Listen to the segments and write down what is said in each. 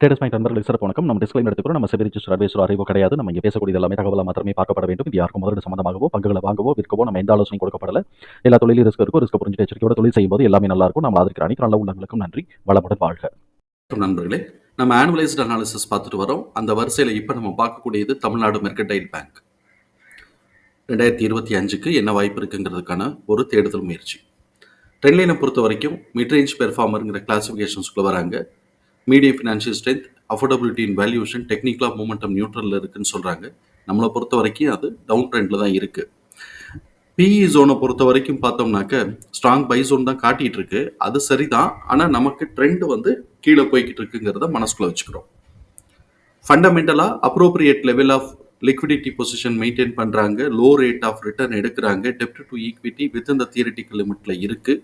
Traders point நண்பர்களுக்கு சிறப்பு வணக்கம். நம்ம டிஸ்கிளைம் எடுத்துக்கிறோம் நம்ம செபி ரிஜிஸ்டர் அட்வைசர் அறிவோ கிடையாது. நம்ம இங்கே பேசக்கூடிய எல்லாமே தகவலாக மாத்திரமே பார்க்கப்பட வேண்டும். இது யாருக்கும் முதலீடு சம்பந்தமாகவோ பங்குகளை வாங்கவோ விற்கவோ நம்ம எந்த ஆலோசனை கொடுக்கப்படல. எல்லா தொழிலும் ரிஸ்க் இருக்கும் ரிஸ்க் புரிஞ்சு எச்சரிக்கையோட தொழில் செய்யும்போது எல்லாமே நல்லா இருக்கும். நம்ம அதற்கு அனைத்து நல்ல உள்ளங்களுக்கும் நன்றி. வளமுடன் வாழ்க. நண்பர்களே நம்ம ஆனுவலைஸ்டு அனாலிசிஸ் பார்த்துட்டு வரோம். அந்த வரிசையில் இப்போ நம்ம பார்க்கக்கூடியது தமிழ்நாடு மெர்கடைல் பேங்க் ரெண்டாயிரத்தி இருபத்தி அஞ்சுக்கு என்ன வாய்ப்பு இருக்குங்கிறதுக்கான ஒரு தேடுதல் முயற்சி. ட்ரெண்ட்லைனை பொறுத்த வரைக்கும் மிட்ரேஞ்ச் பெர்ஃபார்மருங்கிற கிளாசிஃபிகேஷன்ஸ்குள்ளே வராங்க. Medium financial strength affordability in valuation டெக்னிக்கலாக மூமெண்டம் நியூட்ரலில் இருக்குன்னு சொல்கிறாங்க நம்மளை பொறுத்த வரைக்கும் அது டவுன் ட்ரெண்டில் தான் இருக்குது பிஇ ஜோனை பொறுத்த வரைக்கும் பார்த்தோம்னாக்க ஸ்ட்ராங் பை ஜோன் தான் காட்டிகிட்டு இருக்கு. அது சரிதான். ஆனால் நமக்கு ட்ரெண்டு வந்து கீழே போய்கிட்டு இருக்குங்கிறத மனசுக்குள்ள வச்சுக்கிறோம். ஃபண்டமெண்டலாக appropriate level of liquidity position maintain பண்ணுறாங்க லோ ரேட் ஆஃப் ரிட்டர்ன் எடுக்கிறாங்க. டெப்ட் டு ஈக்விட்டி வித் இந்த தியரிட்டிக்கல் லிமிட்டில் இருக்குது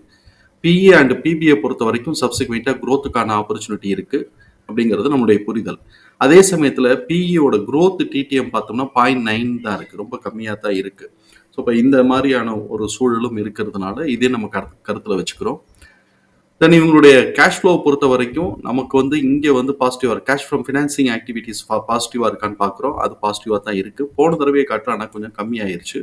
பிஏ அண்ட் பிபிஏ பொறுத்த வரைக்கும் சப்சிக்வெண்ட்டாக க்ரோத்துக்கான ஆப்பர்ச்சுனிட்டி இருக்குது அப்படிங்கிறது நம்முடைய புரிதல். அதே சமயத்தில் பிஇயோட க்ரோத் டிடிஎம் பார்த்தோம்னா பாயிண்ட் நைன் தான் இருக்குது ரொம்ப கம்மியாக தான் இருக்குது ஸோ இப்போ இந்த மாதிரியான ஒரு சூழலும் இருக்கிறதுனால இதே நம்ம கரு கருத்தில் வச்சுக்கிறோம். தென் இவங்களுடைய கேஷ் ஃப்ளோ பொறுத்த வரைக்கும் நமக்கு வந்து இங்கே வந்து பாசிட்டிவாக கேஷ் ஃப்ரம் ஃபினான்சிங் ஆக்டிவிட்டீஸ் பாசிட்டிவாக இருக்கான்னு பார்க்குறோம். அது பாசிட்டிவாக தான் இருக்குது போன தடவையை காட்டுற ஆனால் கொஞ்சம் கம்மியாயிருச்சு.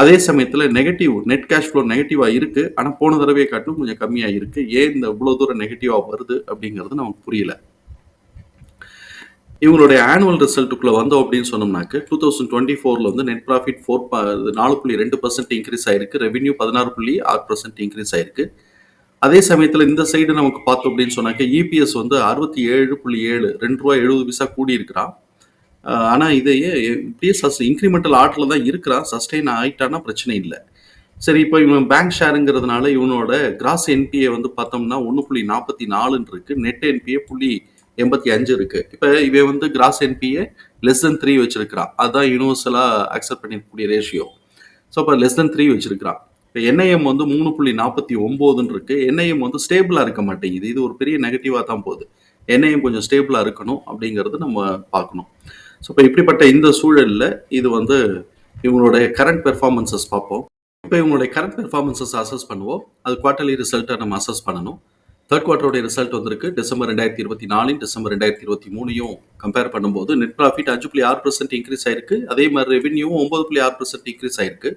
அதே சமயத்தில் நெகட்டிவ் நெட் கேஷ் ஃப்ளோ நெகட்டிவாக இருக்குது ஆனால் போன தடவையை காட்டிலும் கொஞ்சம் கம்மியாக இருக்குது ஏன் இந்த இவ்வளோ தூரம் நெகட்டிவாக வருது அப்படிங்கிறது நமக்கு புரியல. இவங்களுடைய ஆனுவல் ரிசல்ட்டுக்குள்ள வந்தோம் அப்படின்னு சொன்னோம்னாக்க டூ தௌசண்ட் டுவெண்ட்டி ஃபோரில் வந்து நெட் ப்ராஃபிட் ஃபோர் நாலு புள்ளி ரெண்டு பர்சன்ட் இன்க்ரீஸ் ஆயிருக்கு. ரெவென்யூ பதினாறு புள்ளி ஆறு பர்சன்ட் இன்க்ரீஸ் ஆயிருக்கு. அதே சமயத்தில் இந்த சைடு நமக்கு பார்த்தோம் அப்படின்னு சொன்னாக்க இபிஎஸ் வந்து அறுபத்தி ஏழு புள்ளி ஏழு ரெண்டு ரூபா எழுபது பைசா கூடி இருக்கிறான் ஆனால் இதையே இப்படியே சஸ் இன்க்ரிமெண்டல் ஆர்டரில் தான் இருக்கிறான் சஸ்டெயின் ஆகிட்டானா பிரச்சனை இல்லை. சரி இப்போ இவன் பேங்க் ஷேருங்கிறதுனால இவனோட கிராஸ் என்பிஏ வந்து பார்த்தோம்னா ஒன்று புள்ளி நாற்பத்தி நாலுன்னு இருக்கு நெட் என்பிஏ புள்ளி எண்பத்தி அஞ்சு இருக்கு. இப்போ இவன் வந்து gross NPA less than three வச்சிருக்கிறான். அதுதான் யூனிவர்சலாக அக்செப்ட் பண்ணிருக்கக்கூடிய ரேஷியோ ஸோ இப்போ லெஸ் தென் த்ரீ வச்சிருக்கிறான். இப்போ என்ஐஎம் வந்து மூணு புள்ளி நாற்பத்தி ஒம்போதுன்னு இருக்கு. என்ஐஎம் வந்து ஸ்டேபிளாக இருக்க மாட்டேங்குது. இது ஒரு பெரிய நெகட்டிவாக தான் போகுது. என்ஐஎம் கொஞ்சம் ஸ்டேபிளாக இருக்கணும் அப்படிங்கிறது நம்ம பார்க்கணும். ஸோ இப்போ இப்படிப்பட்ட இந்த சூழலில் இது வந்து இவங்களுடைய கரண்ட் பெர்ஃபார்மன்சஸ் பார்ப்போம். இப்போ இவங்களுடைய கரண்ட் பெர்ஃபார்மன்சஸ் அசஸ் பண்ணுவோம். அது குவார்ட்டர்லி ரிசல்ட்டை நம்ம அசஸ் பண்ணணும். தேர்ட் குவார்ட்டருடைய ரிசல்ட் வந்திருக்கு. டிசம்பர் ரெண்டாயிரத்தி இருபத்தி நாலையும் டிசம்பர் ரெண்டாயிரத்தி இருபத்தி மூணையும் கம்பேர் பண்ணும்போது நெட் ப்ராஃபிட் அஞ்சு புள்ளி ஆறு பர்சன்ட் இன்க்ரீஸ் ஆயிருக்கு. அதே மாதிரி ரெவென்யூவும் ஒன்பது புள்ளி ஆறு பர்சன்ட் இன்க்ரீஸ் ஆயிருக்கு.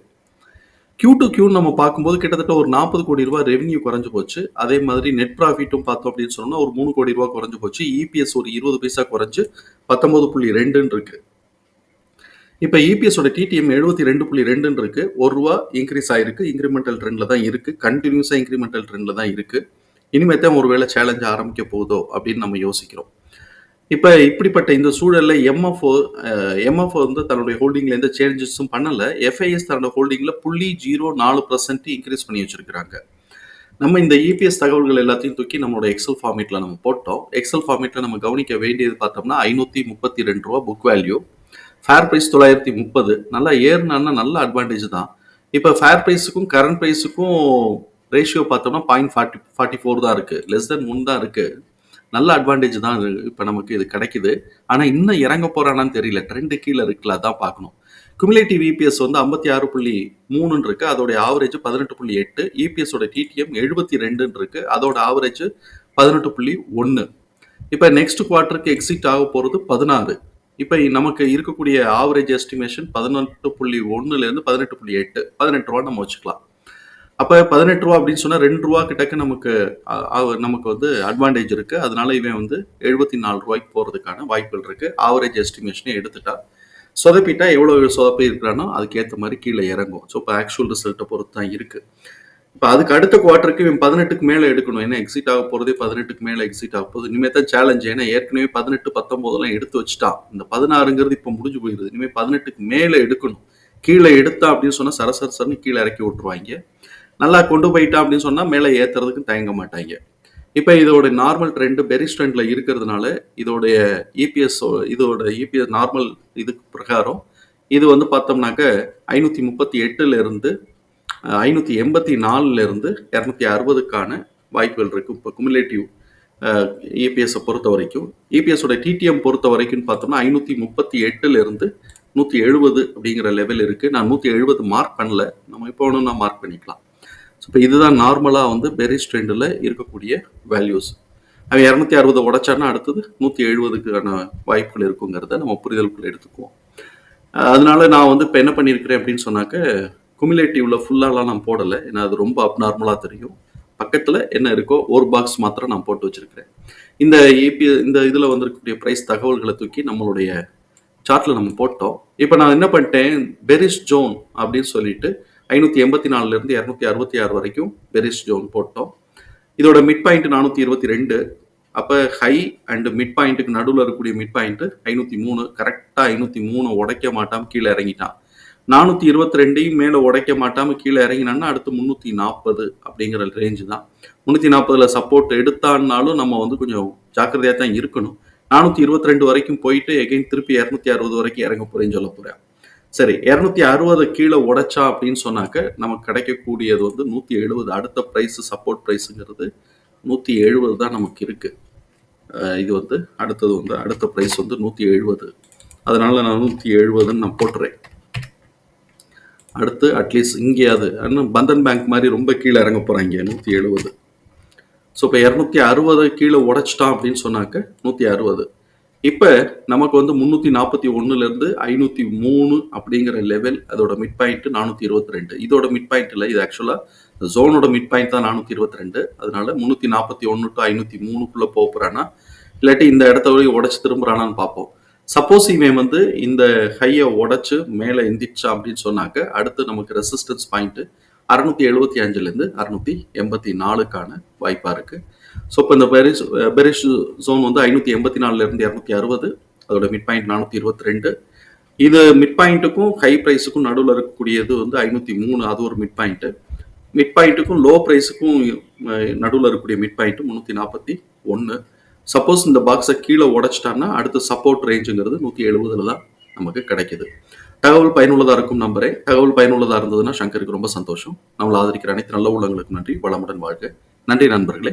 கியூ டு கியூ நம்ம பார்க்கும்போது கிட்டத்தட்ட ஒரு நாற்பது கோடி ரூபாய் ரெவன்யூ குறைஞ்சு போச்சு. அதே மாதிரி நெட் ப்ராஃபிட்டும் பார்த்தோம் அப்படின்னு சொன்னோம்னா ஒரு மூணு கோடி ரூபாய் குறைஞ்சு போச்சு. இபிஎஸ் ஒரு இருபது பைசா குறைஞ்சு பத்தொன்பது புள்ளி ரெண்டுன்னு இருக்கு. இப்போ இபிஎஸோட டிடிஎம் எழுபத்தி ரெண்டு புள்ளி ரெண்டுன்னு இருக்கு. ஒரு ரூபா இன்க்ரீஸ் ஆயிருக்கு. இன்க்ரிமெண்டல் ட்ரெண்ட்ல தான் இருக்கு. கண்டினியூஸாக இன்க்ரிமெண்டல் ட்ரெண்ட்ல தான் இருக்கு. இனிமே தான் ஒருவேளை சேலஞ்ச் ஆரம்பிக்க போகுதோ அப்படின்னு நம்ம யோசிக்கிறோம். இப்போ இப்படிப்பட்ட இந்த சூழலில் எம்எஃப்ஓ எம்எஃப்ஓ வந்து தன்னுடைய ஹோல்டிங்கில் எந்த சேஞ்சஸும் பண்ணலை. எஃப்ஐஎஸ் தன்னோட ஹோல்டிங்கில் புள்ளி ஜீரோ நாலு பர்சன்ட் இன்க்ரீஸ் பண்ணி வச்சிருக்கிறாங்க. நம்ம இந்த இபிஎஸ் தகவல்கள் எல்லாத்தையும் தூக்கி நம்மளோட எக்ஸல் ஃபார்மேட்டில் நம்ம போட்டோம். எக்ஸல் ஃபார்மேட்டில் நம்ம கவனிக்க வேண்டியது பார்த்தோம்னா ஐநூற்றி முப்பத்தி ரெண்டு ரூபா புக் வேல்யூ ஃபேர் ப்ரைஸ் தொள்ளாயிரத்தி முப்பது. நல்லா ஏறினா நல்ல அட்வான்டேஜ் தான். இப்போ ஃபேர் ப்ரைஸுக்கும் கரண்ட் ப்ரைஸுக்கும் ரேஷியோ பார்த்தோம்னா பாயிண்ட் ஃபார்ட்டி ஃபார்ட்டி ஃபோர் தான் இருக்குது லெஸ் தென் ஒன் தான் இருக்குது நல்ல அட்வான்டேஜ் தான் இப்போ நமக்கு இது கிடைக்குது. ஆனால் இன்னும் இறங்க போகிறானான்னு தெரியல. ட்ரெண்டு கீழே இருக்குல்ல அதான் பார்க்கணும். குமிலேட்டிவ் இபிஎஸ் வந்து ஐம்பத்தி ஆறு புள்ளி மூணுன்னு இருக்கு. அதோடைய ஆவரேஜ் பதினெட்டு புள்ளி எட்டு. இபிஎஸோட டிடிஎம் எழுபத்தி ரெண்டுன்னு இருக்கு. அதோட ஆவரேஜ் பதினெட்டு புள்ளி ஒன்று இப்போ நெக்ஸ்ட் குவார்ட்டருக்கு எக்ஸிட் ஆக போகிறது பதினாறு. இப்போ நமக்கு இருக்கக்கூடிய ஆவரேஜ் எஸ்டிமேஷன் பதினெட்டு புள்ளி ஒன்றுலேருந்து பதினெட்டு புள்ளி எட்டு. பதினெட்டு ரூபா நம்ம வச்சுக்கலாம். அப்போ பதினெட்டு ரூபா அப்படின்னு சொன்னால் ரெண்டு ரூபா கிட்டக்க நமக்கு நமக்கு வந்து அட்வான்டேஜ் இருக்குது அதனால இவன் வந்து எழுபத்தி நாலு ரூபாய்க்கு போகிறதுக்கான வாய்ப்புகள் இருக்குது ஆவரேஜ் எஸ்டிமேஷனே எடுத்துட்டா. சொதப்பிட்டா எவ்வளோ சொதப்பி இருக்கிறானோ அதுக்கேற்ற மாதிரி கீழே இறங்கும். ஸோ இப்போ ஆக்சுவல் ரிசல்ட்டை பொறுத்து தான் இருக்குது இப்போ அதுக்கு அடுத்த குவார்ட்டருக்கு இவன் பதினெட்டுக்கு மேலே எடுக்கணும். ஏன்னா எக்ஸிட் ஆக போகிறதே பதினெட்டுக்கு மேலே எக்ஸிட் ஆக போகுது. இனிமேல் தான் சேலஞ்ச் ஏன்னா ஏற்கனவே பதினெட்டு பத்தொம்போதெல்லாம் எடுத்து வச்சுட்டான். இந்த பதினாறுங்கிறது இப்போ முடிஞ்சு போயிடுது இனிமேல் பதினெட்டுக்கு மேலே எடுக்கணும். கீழே எடுத்தா அப்படின்னு சொன்னால் சரசரசர்னு கீழே இறக்கி விட்டுருவாங்க. நல்லா கொண்டு போயிட்டா அப்படின்னு சொன்னால் மேலே ஏற்றுறதுக்கு தயங்க மாட்டாங்க. இப்போ இதோட நார்மல் ட்ரெண்டு பெரிஸ் ட்ரெண்டில் இருக்கிறதுனால இதோடைய இபிஎஸ் இதோட இபிஎஸ் நார்மல் இதுக்கு பிரகாரம் இது வந்து பார்த்தோம்னாக்க ஐநூற்றி முப்பத்தி எட்டுலேருந்து ஐநூற்றி எண்பத்தி நாலுலேருந்து இரநூத்தி அறுபதுக்கான வாய்ப்புகள் இருக்குது இப்போ குமுலேட்டிவ் இபிஎஸ்ஸை பொறுத்த வரைக்கும். இபிஎஸோட டிடிஎம் பொறுத்த வரைக்கும் பார்த்தோம்னா ஐநூற்றி முப்பத்தி எட்டுலேருந்து நூற்றி எழுபது அப்படிங்கிற லெவல் இருக்குது நான் நூற்றி எழுபது மார்க் பண்ணல. நம்ம இப்போ ஒன்று நான் மார்க் பண்ணிக்கலாம். ஸோ இப்போ இதுதான் நார்மலாக வந்து பெரிஸ் ட்ரெண்டில் இருக்கக்கூடிய வேல்யூஸ் அவன் இரநூத்தி அறுபது உடைச்சான்னா அடுத்தது நூற்றி எழுபதுக்கான வாய்ப்புகள் இருக்குங்கிறத நம்ம புரிதலுக்குள்ள எடுத்துக்குவோம். அதனால நான் வந்து இப்போ என்ன பண்ணியிருக்கிறேன் அப்படின்னு சொன்னாக்க குமிலேட்டிவ்ல ஃபுல்லாலாம் நான் போடலை. ஏன்னா அது ரொம்ப அப்நார்மலாக தெரியும். பக்கத்தில் என்ன இருக்கோ ஒரு பாக்ஸ் மாத்திரம் நான் போட்டு வச்சிருக்கிறேன். இந்த ஏபி இந்த இதில் வந்திருக்கக்கூடிய ப்ரைஸ் தகவல்களை தூக்கி நம்மளுடைய சார்ட்டில் நம்ம போட்டோம். இப்போ நான் என்ன பண்ணிட்டேன்? பெரிஸ் ஜோன் அப்படின்னு சொல்லிட்டு ஐநூற்றி எண்பத்தி நாலுலேருந்து இரநூத்தி அறுபத்தி ஆறு வரைக்கும் பெரிஸ் ஜோன் போட்டோம். இதோட மிட் பாயிண்ட் நானூற்றி இருபத்தி ரெண்டு அப்போ ஹை அண்டு மிட் பாயிண்ட்டுக்கு நடுவில் இருக்கக்கூடிய மிட் பாயிண்ட்டு ஐநூற்றி மூணு கரெக்டாக ஐநூற்றி மூணு உடைக்க மாட்டாமல் கீழே இறங்கிட்டான். நானூற்றி இருபத்தி ரெண்டையும் மேலே உடைக்க மாட்டாமல் கீழே இறங்கினான்னா அடுத்து முந்நூற்றி நாற்பது அப்படிங்கிற ரேஞ்சு தான். முந்நூற்றி நாற்பதில் சப்போர்ட் எடுத்தான்னாலும் நம்ம வந்து கொஞ்சம் ஜாக்கிரதையாக தான் இருக்கணும். நானூற்றி இருபத்தி ரெண்டு வரைக்கும் போயிட்டு எகைன் திருப்பி இரநூத்தி அறுபது வரைக்கும் இறங்க போகிறேன்னு சொல்ல போகிறேன் சரி இரநூத்தி அறுபது கீழே உடைச்சா அப்படின்னு சொன்னாக்க நமக்கு கிடைக்கக்கூடியது வந்து நூற்றி எழுபது. அடுத்த ப்ரைஸ் சப்போர்ட் ப்ரைஸுங்கிறது நூற்றி எழுபது தான் நமக்கு இருக்கு. இது வந்து அடுத்தது வந்து அடுத்த ப்ரைஸ் வந்து நூற்றி எழுபது. அதனால நான் நூற்றி எழுபதுன்னு நான் போட்டுறேன். அடுத்து அட்லீஸ்ட் இங்கேயாவது இன்னும் பந்தன் பேங்க் மாதிரி ரொம்ப கீழே இறங்க போகிறாங்க நூற்றி எழுபது. ஸோ இப்போ இரநூத்தி அறுபது கீழே உடைச்சிட்டான் அப்படின்னு சொன்னாக்க நூற்றி அறுபது. இப்போ நமக்கு வந்து முந்நூற்றி நாற்பத்தி ஒன்றுலேருந்து ஐநூற்றி மூணு அப்படிங்கிற லெவல் அதோட மிட் பாயிண்ட் நானூற்றி இருபத்தி ரெண்டு இதோட மிட் பாயிண்ட் இல்லை இது ஆக்சுவலாக ஜோனோட மிட் பாயிண்ட் தான் நானூற்றி இருபத்தி ரெண்டு அதனால முந்நூற்றி நாற்பத்தி ஒன்று டு ஐநூற்றி மூணுக்குள்ளே போகிறானா இல்லாட்டி இந்த இடத்த வரைக்கும் உடச்சி திரும்புறானான்னு பார்ப்போம். சப்போஸ் இவன் வந்து இந்த ஹையை உடச்சு மேலே எந்திரிச்சா அப்படின்னு சொன்னாக்க அடுத்து நமக்கு ரெசிஸ்டன்ஸ் பாயிண்ட் அறுநூத்தி எழுபத்தி அஞ்சுலேருந்து அறுநூத்தி எண்பத்தி நாலுக்கான வாய்ப்பாக இருக்கு. ஸோ இப்போ இந்த பெரிஸ் பெரிஷ் ஜோன் வந்து ஐநூற்றி எண்பத்தி நாலுலேருந்து இரநூத்தி அறுபது அதோட மிட் பாயிண்ட் நானூற்றி இருபத்தி ரெண்டு. இது மிட் பாயிண்ட்டுக்கும் ஹை ப்ரைஸுக்கும் நடுவில் இருக்கக்கூடியது வந்து ஐநூற்றி மூணு அது ஒரு மிட் பாயிண்ட்டு மிட் பாயிண்ட்டுக்கும் லோ ப்ரைஸுக்கும் நடுவில் இருக்கக்கூடிய மிட் பாயிண்ட்டு முந்நூற்றி நாற்பத்தி ஒன்று சப்போஸ் இந்த பாக்ஸை கீழே உடைச்சிட்டான்னா அடுத்த சப்போர்ட் ரேஞ்சுங்கிறது நூற்றி எழுபதுல தான் நமக்கு கிடைக்குது. தகவல் பயனுள்ளதாக இருக்கும் நம்புறேன் தகவல் பயனுள்ளதாக இருந்ததுன்னா சங்கருக்கு ரொம்ப சந்தோஷம். நம்மளை ஆதரிக்கிற அனைத்து நல்ல உள்ளங்களுக்கு நன்றி. வளமுடன் வாழ்க. நன்றி நண்பர்களே.